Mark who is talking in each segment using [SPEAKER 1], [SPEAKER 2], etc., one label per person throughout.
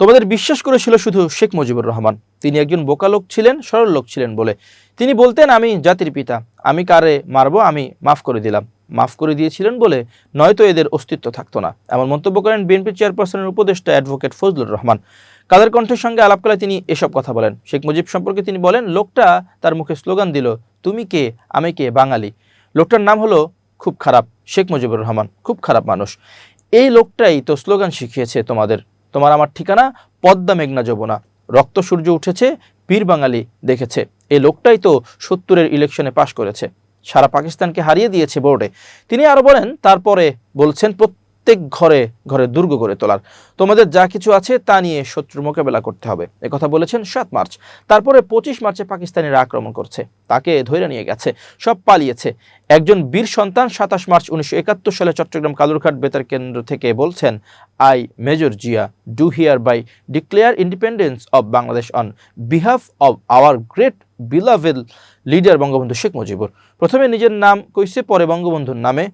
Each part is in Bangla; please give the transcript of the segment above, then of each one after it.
[SPEAKER 1] তোমাদের বিশ্বাস করেছিল শুধু শেখ মুজিবুর রহমান। তিনি একজন বোকা লোক ছিলেন, সরল লোক ছিলেন বলে। তিনি বলতেন, আমি জাতির পিতা। আমি কারে মারবো? আমি মাফ করে দিলাম। মাফ করে দিয়েছিলেন বলে নয়তো এদের অস্তিত্ব থাকতো না। এমন মন্তব্য করেন বিএনপি চেয়ারপারসনের উপদেষ্টা অ্যাডভোকেট ফজলুর রহমান। কাদের কণ্ঠের সঙ্গে আলাপকালে তিনি এসব কথা বলেন। শেখ মুজিব সম্পর্কে তিনি বলেন, লোকটা তার মুখে স্লোগান দিল, তুমি কে? আমি কে? বাঙালি। লোকটার নাম হলো খুব খারাপ শেখ মুজিবুর রহমান, খুব খারাপ মানুষ। এই লোকটাই তো স্লোগান শিখিয়েছে তোমাদের। তোমার আমার ঠিকানা পদ্মা মেঘনা যমুনা। রক্ত সূর্য উঠেছে, পীর বাঙালি দেখেছে। এই লোকটাই তো সত্তরের ইলেকশনে পাশ করেছে। সারা পাকিস্তানকে হারিয়ে দিয়েছে বোর্ডে তিনি আরও বলেন, তারপরে বলছেন প্রত্যেক ঘরে ঘরে দুর্গ গড়ে তোলার। তোমাদের যা কিছু আছে তা নিয়ে শত্রু মোকাবেলা করতে হবে। কথা বলেছেন সাত মার্চ। তারপরে পঁচিশ মার্চে পাকিস্তানিরা আক্রমণ করছে। তাকে ধরে নিয়ে গেছে। সব পালিয়েছে। একজন বীর সন্তান সাতাশ মার্চ উনিশশো একাত্তর সালে চট্টগ্রাম কালুরঘাট বেতার কেন্দ্র থেকে বলছেন I major Zia do hereby declare independence of Bangladesh on behalf of our great beloved leader Bangabandhu Sheikh Mujibur. প্রথমে নিজের নাম কইছে, পরে বঙ্গবন্ধুর নামে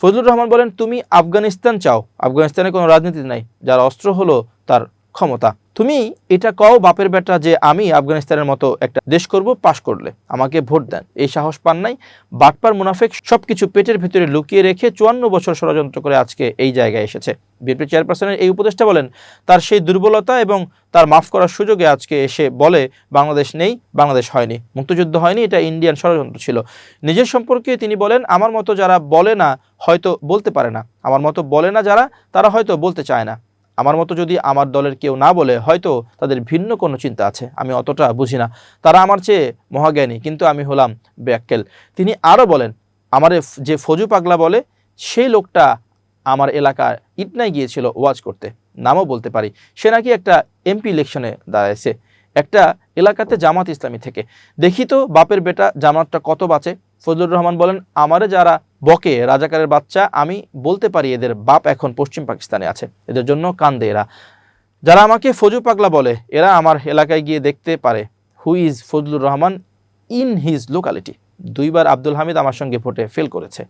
[SPEAKER 1] ফজলুর রহমান বলেন তুমি আফগানিস্তান চাও। আফগানিস্তানে কোনো রাজনীতি নাই। যার অস্ত্র হলো তার ক্ষমতা। তুমি এটা কও বাপের বেটা যে আমি আফগানিস্তানের মতো একটা দেশ করব, পাশ করলে। আমাকে ভোট দেন। এই সাহস পান নাই। বাটপার মুনাফেক সবকিছু পেটের ভিতরে লুকিয়ে রেখে চুয়ান্ন বছর ষড়যন্ত্র করে আজকে এই জায়গায় এসেছে। বিএনপি চেয়ারপারসনের এই উপদেষ্টা বলেন, তার সেই দুর্বলতা এবং তার মাফ করার সুযোগে আজকে এসে বলে, বাংলাদেশ নেই, বাংলাদেশ হয়নি। মুক্তযুদ্ধ হয়নি, এটা ইন্ডিয়ান ষড়যন্ত্র ছিল। নিজের সম্পর্কে তিনি বলেন, আমার মতো যারা বলে না, হয়তো বলতে পারে না। আমার মতো বলে না যারা, তারা হয়তো বলতে চায় না। আমার মতো যদি আমার দলের কেউ না বলে, হয়তো তাদের ভিন্ন কোনো চিন্তা আছে। আমি অতটা বুঝি না। তারা আমার চেয়ে মহাজ্ঞানী, কিন্তু আমি হলাম ব্যাক্কেল। তিনি আরও বলেন, আমার যে ফজু পাগলা বলে, সেই লোকটা আমার এলাকার ইটনায় গিয়েছিল ওয়াজ করতে। নামও বলতে পারি। সে নাকি একটা এমপি ইলেকশনে দাঁড়াইছে। একটা এলাকাতে জামাত ইসলামী থেকে। দেখি তো বাপের বেটা জামাতটা কত বাঁচে। ফজলুর রহমান বলেন, আমারে যারা বকে, রাজাকারের বাচ্চা, আমি বলতে পারি এদের বাপ এখন পশ্চিম পাকিস্তানে আছে। এদের জন্য কান্দে এরা। যারা আমাকে ফজু পাগলা বলে, এরা আমার এলাকায় গিয়ে দেখতে পারে। Who is Fazlur Rahman? In his locality দুইবার আব্দুল হামিদ আমার সঙ্গে ভোটে ফেল করেছে।